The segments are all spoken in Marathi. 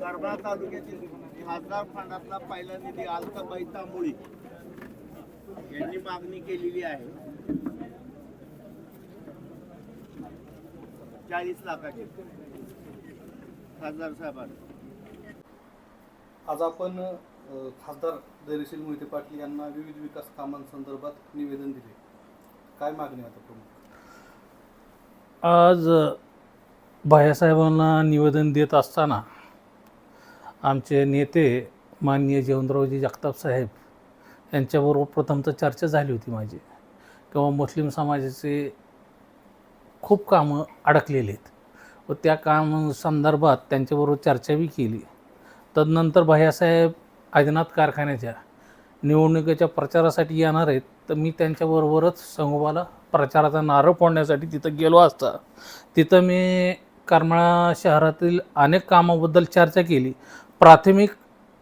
करमाळा तालुक्यातील खासदार फंडातला पहिला निधी आलताबाई तांबोळी यांनी मागणी केलेली आहे. चाळीस लाखाची. खासदार साहेबांनी. आज आपण अ, खासदार धैर्यशील मोहिते पाटील यांना विविध विकास कामांसंदर्भात निवेदन दिले. काय मागणी आहे आता प्रमुख? आज भायासाहेबांना निवेदन देत असताना आमचे नेते माननीय जयवंतरावजी जगताप साहेब यांच्याबरोबर प्रथमतः चर्चा झाली होती माझी. किंवा मुस्लिम समाजाचे खूप कामं अडकलेली आहेत. व त्या काम संदर्भात त्यांच्याबरोबर चर्चाही केली. तदनंतर भैयासाहेब आदिनाथ कारखान्याच्या निवडणुकीच्या प्रचारासाठी येणार आहेत तर मी त्यांच्याबरोबरच संगोबाला प्रचाराचा नारळ फोडण्यासाठी तिथं गेलो असता. तिथं मी करमाळा शहरातील अनेक कामाबद्दल चर्चा केली. प्राथमिक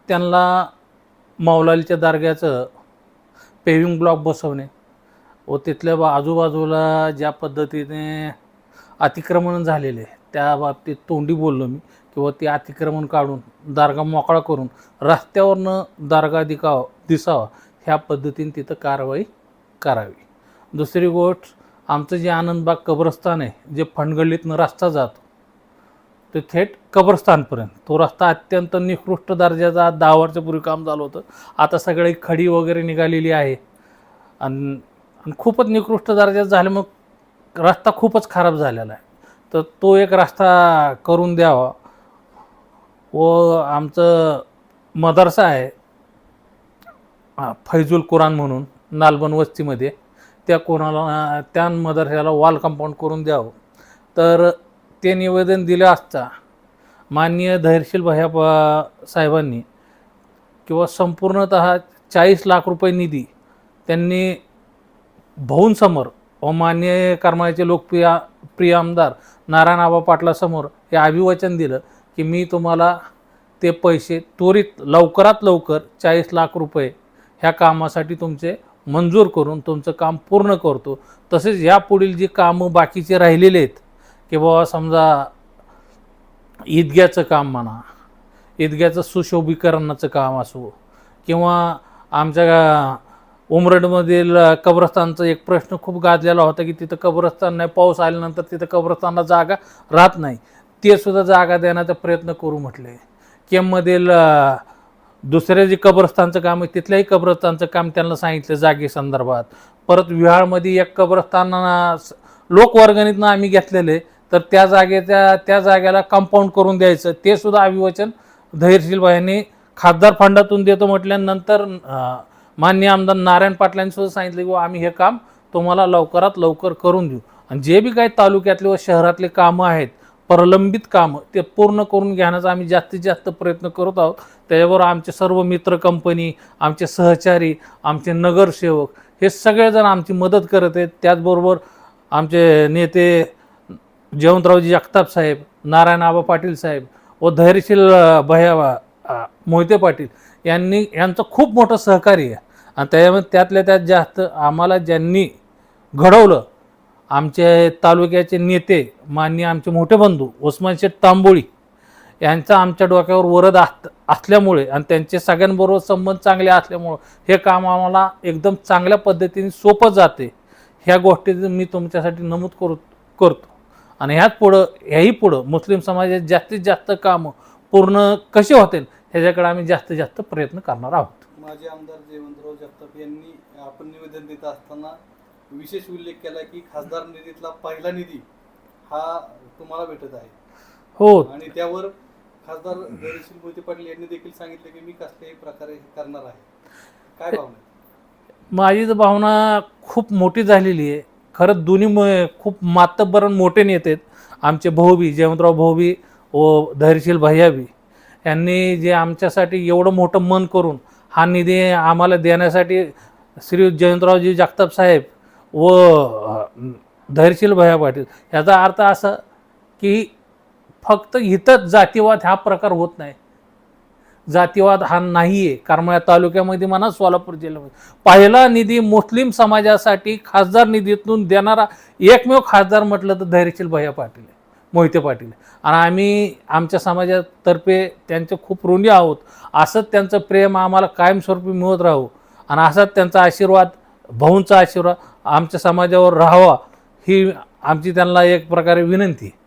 त्यांना मौलालीच्या दारग्याचं पेविंग ब्लॉक बसवणे व तिथल्या बा आजूबाजूला ज्या पद्धतीने अतिक्रमण झालेले त्या बाबतीत तोंडी बोललो मी किंवा ते अतिक्रमण काढून दारगा मोकळा करून रस्त्यावरनं दारगा दिकाव दिसावा ह्या पद्धतीने तिथं कारवाई करावी. दुसरी गोष्ट आमचं जे आनंदबाग कब्रस्तान आहे जे फणगल्लीतनं रस्ता जातो ते थेट कब्रस्तानपर्यंत. तो रस्ता अत्यंत निकृष्ट दर्जाचा दहा वर्षापूर्वी काम झालं होतं. आता सगळी खडी वगैरे निघालेली आहे. आणि खूपच निकृष्ट दर्जाचा झाले मग रस्ता खूपच खराब झालेला आहे. तर तो एक रस्ता करून द्यावा. व आमचं मदरसा आहे फैजुल कुरान म्हणून नालबन वस्तीमध्ये. त्या कोणाला त्या मदरशाला वॉल कंपाऊंड करून द्यावं. तर ते निवेदन दिलं असता माननीय धैर्यशील भैया साहेबांनी किंवा संपूर्णत चाळीस लाख रुपये निधी त्यांनी भाऊंसमोर व मान्य करमाळ्याचे लोकप्रिय प्रिय आमदार नारायणाबा पाटलासमोर हे अभिवचन दिलं की मी तुम्हाला ते पैसे त्वरित लवकरात लवकर चाळीस लाख रुपये ह्या कामासाठी तुमचे मंजूर करून तुमचं काम पूर्ण करतो. तसेच यापुढील जी कामं बाकीचे राहिलेले आहेत की बाबा समजा ईदग्याचं काम म्हणा ईदग्याचं सुशोभीकरणाचं काम असो किंवा आमच्या उमरडमधील कब्रस्तानचा एक प्रश्न खूप गाजलेला होता की तिथं कब्रस्तान नाही पाऊस आल्यानंतर तिथं कब्रस्तानला जागा राहत नाही. ते सुद्धा जागा देण्याचा प्रयत्न करू म्हटले. केममधील दुसरे जे कब्रस्तानचं काम आहे तिथल्याही कब्रस्तानचं काम त्यांना सांगितलं जागेसंदर्भात परत विहाळमध्ये एक कब्रस्तान लोकवर्गणीतनं आम्ही घेतलेले. तर त्या जागेच्या त्या जागेला कंपाऊंड करून द्यायचं. ते सुद्धा अभिवचन धैर्यशील यांनी खासदार फंडातून देतो म्हटल्यानंतर मान्य आमदार नारायण पाटलांनी सुद्धा सांगितलं की बुवा आम्ही हे काम तुम्हाला लवकरात लवकर करून देऊ. आणि जे बी काही तालुक्यातले व शहरातले कामं आहेत प्रलंबित कामं ते पूर्ण करून घेण्याचा आम्ही जास्तीत जास्त प्रयत्न करत आहोत. त्याच्याबरोबर आमचे सर्व मित्र कंपनी आमचे सहचारी आमचे नगरसेवक हे सगळेजण आमची मदत करत आहेत. त्याचबरोबर आमचे नेते जयवंतरावजी जगताप साहेब नारायण आबा पाटील साहेब व धैर्यशील अ, मोहिते पाटील यांनी यांचं खूप मोठं सहकार्य आहे. आणि त्याच्यामध्ये त्यातल्या त्यात जास्त आम्हाला ज्यांनी घडवलं आमचे तालुक्याचे नेते माननीय आमचे मोठे बंधू उस्मान शेठ तांबोळी यांचा आमच्या डोक्यावर वरद असत असल्यामुळे आणि त्यांचे सगळ्यांबरोबर संबंध चांगले असल्यामुळं हे काम आम्हाला एकदम चांगल्या पद्धतीने सोपं जाते. ह्या गोष्टी मी तुमच्यासाठी नमूद करू करतो. आणि ह्याच पुढं ह्याही पुढं मुस्लिम समाजात जास्तीत जास्त कामं पूर्ण कसे होतील ह्याच्याकडे आम्ही जास्तीत जास्त प्रयत्न करणार आहोत. माजी आमदार जयवंतराव जगताप यांनी आपण निवेदन देत असताना विशेष उल्लेख केला की खासदार निधीतला पहिला निधी हा तुम्हाला भेटत आहे. हो. आणि त्यावर खासदार धैर्यशील मोहिते पाटील यांनी देखील सांगितलं की मी कसल्याही प्रकारे हे करणार आहे. काय भावना? माझी तर भावना खूप मोठी झालेली आहे. खरं दोन्ही म- खूप मातब्बरण मोठे नेते आहेत. आमचे भाऊबी जयवंतराव भाऊबी व धैर्यशील भैयाबी यांनी जे आमच्यासाठी एवढं मोठं मन करून हा निधी आम्हाला देण्यासाठी श्री जयंतरावजी जगताप साहेब व धैर्यशील भया पाटील याचा अर्थ असा की फक्त इथंच जातीवाद हा प्रकार होत नाही. जातीवाद हा नाही आहे करमाळ्या तालुक्यामध्ये म्हणा सोलापूर जिल्ह्यामध्ये. पहिला निधी मुस्लिम समाजासाठी खासदार निधीतून देणारा एकमेव खासदार म्हटलं तर धैर्यशील भैया पाटील मोहिते पाटील. आणि आम्ही आमच्या समाजातर्फे त्यांचे खूप ऋणी आहोत. असंच त्यांचं प्रेम आम्हाला कायमस्वरूपी मिळत राहू. आणि असाच त्यांचा आशीर्वाद भाऊंचा आशीर्वाद आमच्या समाजावर राहावा ही आमची त्यांना एक प्रकारे विनंती. आहे